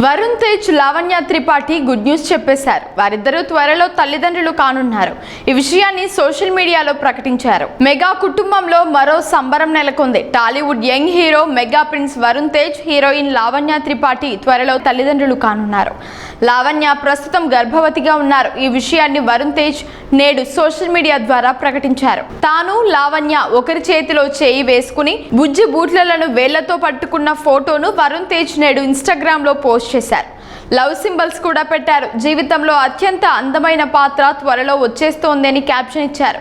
Varun Tej Lavanya Tripathi good news చెప్పేశారు. వారిద్దరూ త్వరలో తల్లిదండ్రులు కానున్నారు. ఈ విషయాన్ని సోషల్ మీడియాలో ప్రకటించారు. మెగా కుటుంబంలో మరో సంబరం నెలకొంది. Tollywood young hero mega prince Varun Tej heroine Lavanya Tripathi త్వరలో తల్లిదండ్రులు కానున్నారు. లావణ్య ప్రస్తుతం గర్భవతిగా ఉన్నారు. ఈ విషయాన్ని వరుణ్ తేజ్ నేడు సోషల్ మీడియా ద్వారా ప్రకటించారు. తాను లావణ్య ఒకరి చేతిలో చేయి వేసుకుని బుజ్జి బూట్లను వేళ్ళతో పట్టుకున్న ఫోటోను వరుణ్ తేజ్ నేడు ఇన్స్టాగ్రామ్లో పోస్ట్ చేశారు. లవ్ సింబల్స్ కూడా పెట్టారు. జీవితంలో అత్యంత అందమైన పాత్ర త్వరలో వచ్చేస్తోంది అని క్యాప్షన్ ఇచ్చారు.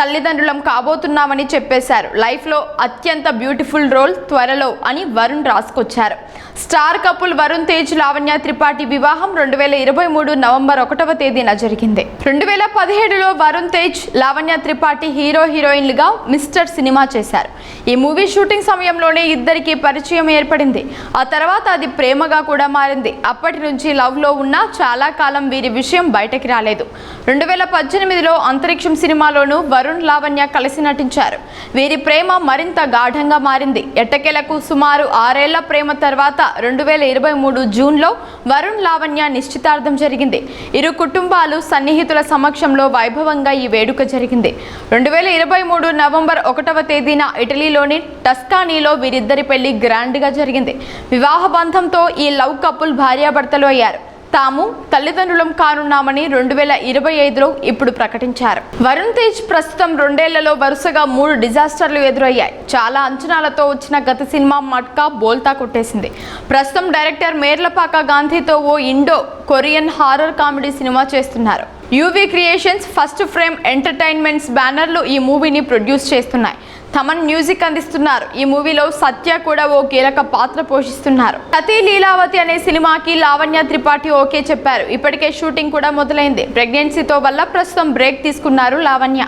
తల్లిదండ్రులం కాబోతున్నామని చెప్పేశారు. లైఫ్లో అత్యంత బ్యూటిఫుల్ రోల్ త్వరలో అని వరుణ్ రాసుకొచ్చారు. స్టార్ కపుల్ వరుణ్ తేజ్ లావణ్య త్రిపాఠి వివాహం రెండు వేల ఇరవై మూడు నవంబర్ ఒకటవ తేదీన జరిగింది. రెండు వేల పదిహేడులో వరుణ్ తేజ్ లావణ్య త్రిపాఠి హీరో హీరోయిన్లుగా మిస్టర్ సినిమా చేశారు. ఈ మూవీ షూటింగ్ సమయంలోనే ఇద్దరికి పరిచయం ఏర్పడింది. ఆ తర్వాత అది ప్రేమగా కూడా మారింది. అప్పటి నుంచి లవ్లో ఉన్న చాలా కాలం వీరి విషయం బయటకి రాలేదు. రెండు వేల పద్దెనిమిదిలో అంతరిక్షం సినిమాలోనూ వరుణ్ లావణ్య కలిసి నటించారు. వీరి ప్రేమ మరింత గాఢంగా మారింది. ఎట్టకేలకు సుమారు ఆరేళ్ళ ప్రేమ తర్వాత రెండు వేల ఇరవై మూడు జూన్లో వరుణ్ లావణ్య నిశ్చితార్థం జరిగింది. ఇరు కుటుంబాలు సన్నిహితుల సమక్షంలో వైభవంగా ఈ వేడుక జరిగింది. రెండు వేల ఇరవై మూడు నవంబర్ ఒకటవ తేదీన ఇటలీలోని టస్కానీలో వీరిద్దరి పెళ్ళి గ్రాండ్గా జరిగింది. వివాహ బంధంతో ఈ లవ్ కపుల్ భార్యాభర్తలు అయ్యారు. తాము తల్లిదండ్రులం కానున్నామని రెండు వేల ఇరవై ఐదులో ఇప్పుడు ప్రకటించారు. వరుణ్ తేజ్ ప్రస్తుతం రెండేళ్ళలో వరుసగా మూడు డిజాస్టర్లు ఎదురయ్యాయి. చాలా అంచనాలతో వచ్చిన గత సినిమా మట్కా బోల్తా కొట్టేసింది. ప్రస్తుతం డైరెక్టర్ మేర్లపాక గాంధీతో ఓ Indo Korean horror comedy cinema చేస్తున్నారు. UV Creations first frame entertainments బ్యానర్లు ఈ మూవీని ప్రొడ్యూస్ చేస్తున్నాయి. తమన్ మ్యూజిక్ అందిస్తున్నారు. ఈ మూవీలో సత్య కూడా ఓ కీలక పాత్ర పోషిస్తున్నారు. సతీ లీలావతి అనే సినిమాకి లావణ్య త్రిపాఠి ఓకే చెప్పారు. ఇప్పటికే షూటింగ్ కూడా మొదలైంది. ప్రెగ్నెన్సీతో వల్ల ప్రస్తుతం బ్రేక్ తీసుకున్నారు లావణ్య.